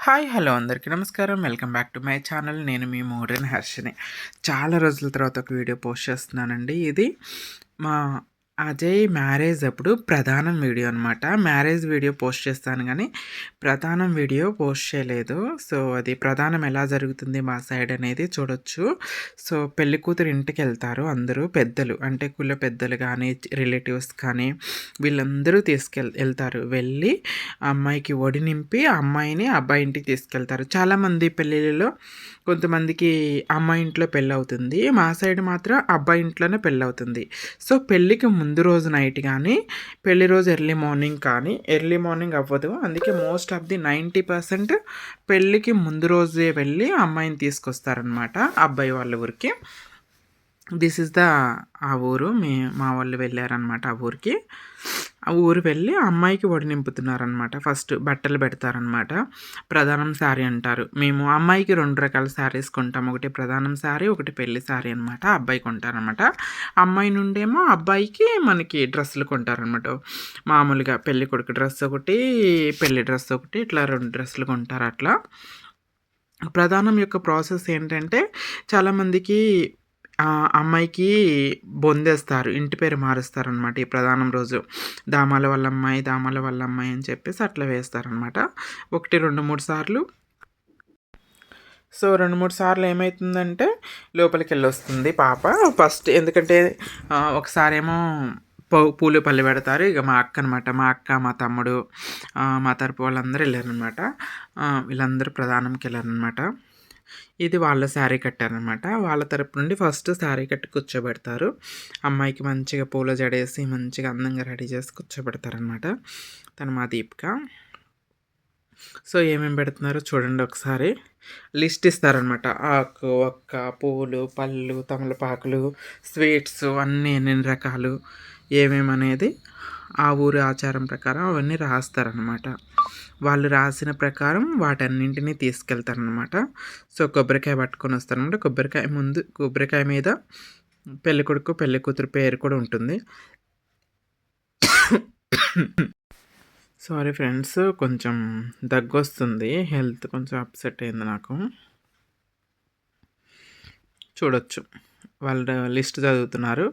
Hi hello అందరికీ నమస్కారం. Welcome back to my channel. నేను మీ మోడర్న్ హర్షిని. చాలా రోజుల తర్వాత ఒక వీడియో పోస్ట్ చేస్తున్నానండి. ఇది మా అజయ్ మ్యారేజ్ అప్పుడు ప్రధానం వీడియో అనమాట మ్యారేజ్ వీడియో పోస్ట్ చేస్తాను కానీ ప్రధానం వీడియో పోస్ట్ చేయలేదు. సో అది ప్రధానం ఎలా జరుగుతుంది మా సైడ్ అనేది చూడొచ్చు. సో పెళ్ళి కూతురు ఇంటికి వెళ్తారు అందరూ పెద్దలు. అంటే కుల పెద్దలు కానీ రిలేటివ్స్ కానీ వీళ్ళందరూ తీసుకెళ్ వెళ్తారు. వెళ్ళి అమ్మాయికి ఒడి నింపి అమ్మాయిని అబ్బాయి ఇంటికి తీసుకెళ్తారు. చాలామంది పెళ్ళిళ్ళలో కొంతమందికి అమ్మాయి ఇంట్లో పెళ్ళి అవుతుంది మా సైడ్ మాత్రం అబ్బాయి ఇంట్లోనే పెళ్ళి అవుతుంది సో పెళ్ళికి ముందు ముందు రోజు నైట్ కానీ పెళ్ళి రోజు ఎర్లీ మార్నింగ్ కానీ ఎర్లీ మార్నింగ్ అవ్వదు. అందుకే most of the ninety percent పెళ్ళికి ముందు రోజే వెళ్ళి అమ్మాయిని తీసుకొస్తారనమాట అబ్బాయి వాళ్ళ ఊరికి. దిస్ ఇస్ ద ఆ ఊరు మీ మా వాళ్ళు వెళ్ళారనమాట ఆ ఊరికి. ఆ ఊరు వెళ్ళి అమ్మాయికి ఒడి నింపుతున్నారనమాట ఫస్ట్ బట్టలు పెడతారనమాట ప్రధానం శారీ అంటారు. మేము అమ్మాయికి రెండు రకాల శారీస్ కొంటాం. ఒకటి ప్రధానం శారీ ఒకటి పెళ్ళి శారీ అనమాట అబ్బాయి కొంటారనమాట అమ్మాయి నుండేమో అబ్బాయికి మనకి డ్రెస్సులు కొంటారనమాట మామూలుగా పెళ్ళి కొడుకు డ్రెస్ ఒకటి పెళ్ళి డ్రెస్ ఒకటి ఇట్లా రెండు డ్రెస్సులు కొంటారు అట్లా. ప్రధానం యొక్క ప్రాసెస్ ఏంటంటే చాలామందికి అమ్మాయికి బొందేస్తారు ఇంటి పేరు మారుస్తారనమాట ఈ ప్రధానం రోజు. దామాల వాళ్ళ అమ్మాయి దామాల వాళ్ళ అమ్మాయి అని చెప్పేసి అట్లా వేస్తారనమాట ఒకటి రెండు మూడు సార్లు. సో రెండు మూడు సార్లు ఏమవుతుందంటే లోపలికి వెళ్ళి వస్తుంది పాప. ఫస్ట్ ఎందుకంటే ఒకసారి ఏమో పూలు పళ్ళు పెడతారు. ఇక మా అక్క అనమాట మా అక్క మా తమ్ముడు మా తరపు వాళ్ళందరూ వెళ్ళారనమాట వీళ్ళందరూ ప్రధానంకి వెళ్ళారనమాట ఇది వాళ్ళ శారీ కట్టారనమాట వాళ్ళ తరపు నుండి ఫస్ట్ శారీ కట్టి కూర్చోబెడతారు. అమ్మాయికి మంచిగా పూల జడేసి మంచిగా అందంగా రెడీ చేసి కూర్చోబెడతారనమాట తను మా దీపిక. సో ఏమేమి పెడుతున్నారో చూడండి ఒకసారి. లిస్ట్ ఇస్తారనమాట ఆకు ఒక్క పూలు పళ్ళు తమలపాకులు స్వీట్స్ అన్నీ ఎన్ని రకాలు ఏమేమి అనేది ఆ ఊరి ఆచారం ప్రకారం అవన్నీ రాస్తారనమాట వాళ్ళు రాసిన ప్రకారం వాటన్నింటినీ తీసుకెళ్తారనమాట సో కొబ్బరికాయ పట్టుకొని వస్తారనమాట కొబ్బరికాయ ముందు కొబ్బరికాయ మీద పెళ్ళి కొడుకు పెళ్ళి కూతురు పేరు కూడా ఉంటుంది. సారీ ఫ్రెండ్స్ కొంచెం దగ్గు వస్తుంది హెల్త్ కొంచెం అప్సెట్ అయింది నాకు. చూడొచ్చు. వాళ్ళ లిస్ట్ చదువుతున్నారు.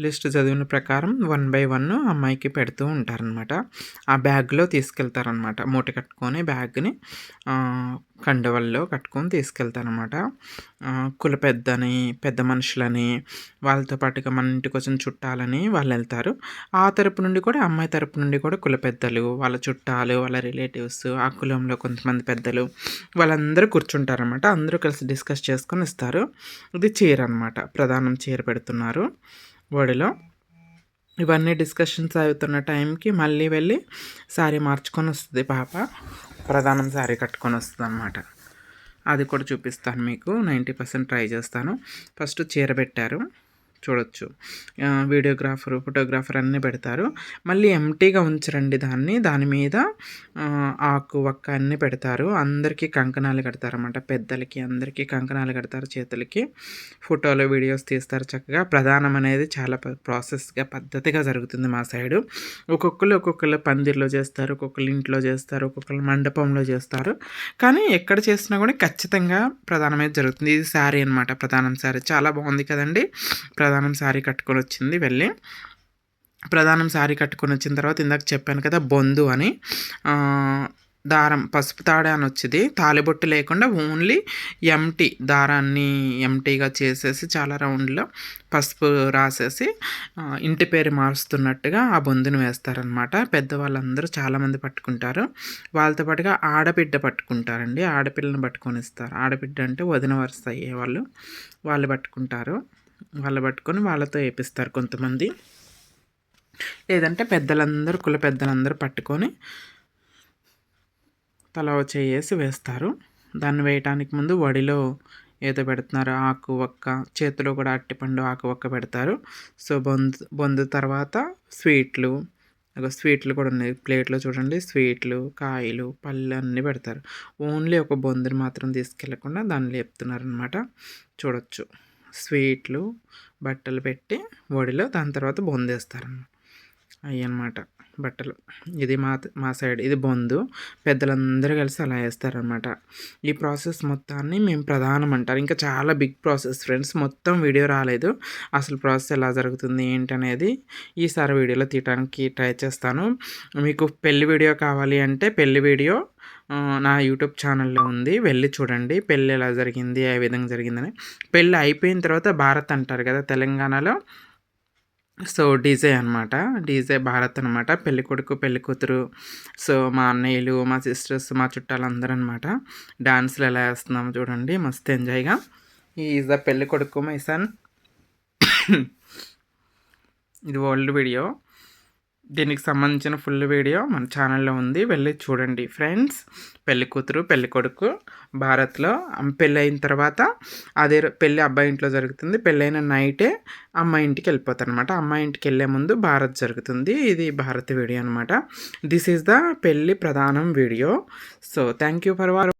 లిస్ట్ చదివిన ప్రకారం వన్ బై వన్ అమ్మాయికి పెడుతూ ఉంటారనమాట ఆ బ్యాగ్లో తీసుకెళ్తారనమాట మూట కట్టుకొని బ్యాగ్ని కండవల్లో కట్టుకొని తీసుకెళ్తారనమాట కుల పెద్దని పెద్ద మనుషులని వాళ్ళతో పాటుగా మన ఇంటికి వచ్చిన చుట్టాలని వాళ్ళు వెళ్తారు. ఆ తరపు నుండి కూడా అమ్మాయి తరపు నుండి కూడా కుల పెద్దలు వాళ్ళ చుట్టాలు వాళ్ళ రిలేటివ్స్ ఆ కులంలో కొంతమంది పెద్దలు వాళ్ళందరూ కూర్చుంటారనమాట అందరూ కలిసి డిస్కస్ చేసుకొని ఇస్తారు. ఇది చీర అనమాట ప్రధానం చీర పెడుతున్నారు ఒడిలో ఇవన్నీ డిస్కషన్స్ అవుతున్న టైంకి మళ్ళీ వెళ్ళి శారీ మార్చుకొని వస్తుంది పాప. ప్రధానం శారీ కట్టుకొని వస్తుంది అనమాట అది కూడా చూపిస్తాను మీకు. నైంటీ పర్సెంట్ ట్రై చేస్తాను. ఫస్ట్ చీర పెట్టారు. చూడొచ్చు. వీడియోగ్రాఫర్ ఫోటోగ్రాఫర్ అన్నీ పెడతారు. మళ్ళీ ఎంటీగా ఉంచరండి దాన్ని. దాని మీద ఆకు వక్క అన్నీ పెడతారు. అందరికీ కంకణాలు కడతారన్నమాట. పెద్దలకి అందరికీ కంకణాలు కడతారు చేతులకి. ఫోటోలు వీడియోస్ తీస్తారు చక్కగా. ప్రధానం అనేది చాలా ప్రాసెస్గా పద్ధతిగా జరుగుతుంది మా సైడు. ఒక్కొక్కరు ఒక్కొక్కరు పందిర్లో చేస్తారు ఒక్కొక్కరు ఇంట్లో చేస్తారు ఒక్కొక్కరు మండపంలో చేస్తారు. కానీ ఎక్కడ చేసినా కూడా ఖచ్చితంగా ప్రధానమైతే జరుగుతుంది. ఇది శారీ అనమాట ప్రధానం శారీ. చాలా బాగుంది కదండి. ప్రధానం ప్రధానం శారీ కట్టుకొని వచ్చింది వెళ్ళి. ప్రధానం శారీ కట్టుకొని వచ్చిన తర్వాత ఇందాక చెప్పాను కదా బొందు అని. దారం పసుపు తాడే అని వచ్చింది. తాలిబొట్టు లేకుండా ఓన్లీ ఎంటీ దారాన్ని ఎంటీగా చేసేసి చాలా రౌండ్లో పసుపు రాసేసి ఇంటి పేరు మారుస్తున్నట్టుగా ఆ బొందును వేస్తారనమాట పెద్దవాళ్ళందరూ చాలామంది పట్టుకుంటారు. వాళ్ళతో పాటుగా ఆడబిడ్డ పట్టుకుంటారండి. ఆడపిల్లని పట్టుకొని ఇస్తారు. ఆడబిడ్డ అంటే వదిన వరుస అయ్యే వాళ్ళు. వాళ్ళు పట్టుకుంటారు. వాళ్ళు పట్టుకొని వాళ్ళతో వేపిస్తారు కొంతమంది. లేదంటే పెద్దలందరూ కుల పెద్దలందరూ పట్టుకొని తల చేసి వేస్తారు. దాన్ని వేయటానికి ముందు వడిలో ఏదో పెడుతున్నారు ఆకు ఒక్క చేతిలో కూడా అట్టిపండు ఆకు ఒక్క పెడతారు. సో బొందు బొందు తర్వాత స్వీట్లు స్వీట్లు కూడా ఉన్నాయి. ప్లేట్లో చూడండి స్వీట్లు కాయలు పళ్ళు అన్నీ పెడతారు. ఓన్లీ ఒక బొందుని మాత్రం తీసుకెళ్ళకుండా దాన్ని లేపుతున్నారనమాట చూడొచ్చు. స్వీట్లు బట్టలు పెట్టి ఒడిలో దాని తర్వాత బొందేస్తారు అవి అన్నమాట బట్టలు. ఇది మా మా సైడ్ ఇది బొందు. పెద్దలందరూ కలిసి అలా వేస్తారనమాట ఈ ప్రాసెస్ మొత్తాన్ని మేము ప్రధానం అంటారు. ఇంకా చాలా బిగ్ ప్రాసెస్ ఫ్రెండ్స్. మొత్తం వీడియో రాలేదు. అసలు ప్రాసెస్ ఎలా జరుగుతుంది ఏంటి అనేది ఈసారి వీడియోలో తీయడానికి ట్రై చేస్తాను. మీకు పెళ్ళి వీడియో కావాలి అంటే పెళ్ళి వీడియో నా యూట్యూబ్ ఛానల్లో ఉంది. వెళ్ళి చూడండి. పెళ్ళి ఎలా జరిగింది ఏ విధంగా జరిగిందని. పెళ్ళి అయిపోయిన తర్వాత భారత్ అంటారు కదా తెలంగాణలో. సో డీజే అనమాట డీజే భారత్ అనమాట పెళ్ళి కొడుకు పెళ్ళి కూతురు. సో మా అన్నయ్యలు మా సిస్టర్స్ మా చుట్టాలు అందరూ అనమాట డాన్స్లు ఎలా వేస్తున్నాము చూడండి. మస్తు ఎంజాయ్గా ఈజ్ ద పెళ్ళి కొడుకు మై సన్. ఇది ఓల్డ్ వీడియో. దీనికి సంబంధించిన ఫుల్ వీడియో మన ఛానల్లో ఉంది. వెళ్ళి చూడండి ఫ్రెండ్స్. పెళ్ళి కూతురు పెళ్ళి కొడుకు భారత్లో. పెళ్ళి అయిన తర్వాత అదే పెళ్ళి అబ్బాయి ఇంట్లో జరుగుతుంది. పెళ్ళైన నైటే అమ్మాయి ఇంటికి వెళ్ళిపోతారు అనమాట అమ్మాయి ఇంటికి వెళ్ళే ముందు భారత్ జరుగుతుంది. ఇది భారత్ వీడియో అనమాట. దిస్ ఈజ్ ద పెళ్ళి ప్రధానం video. So thank you for war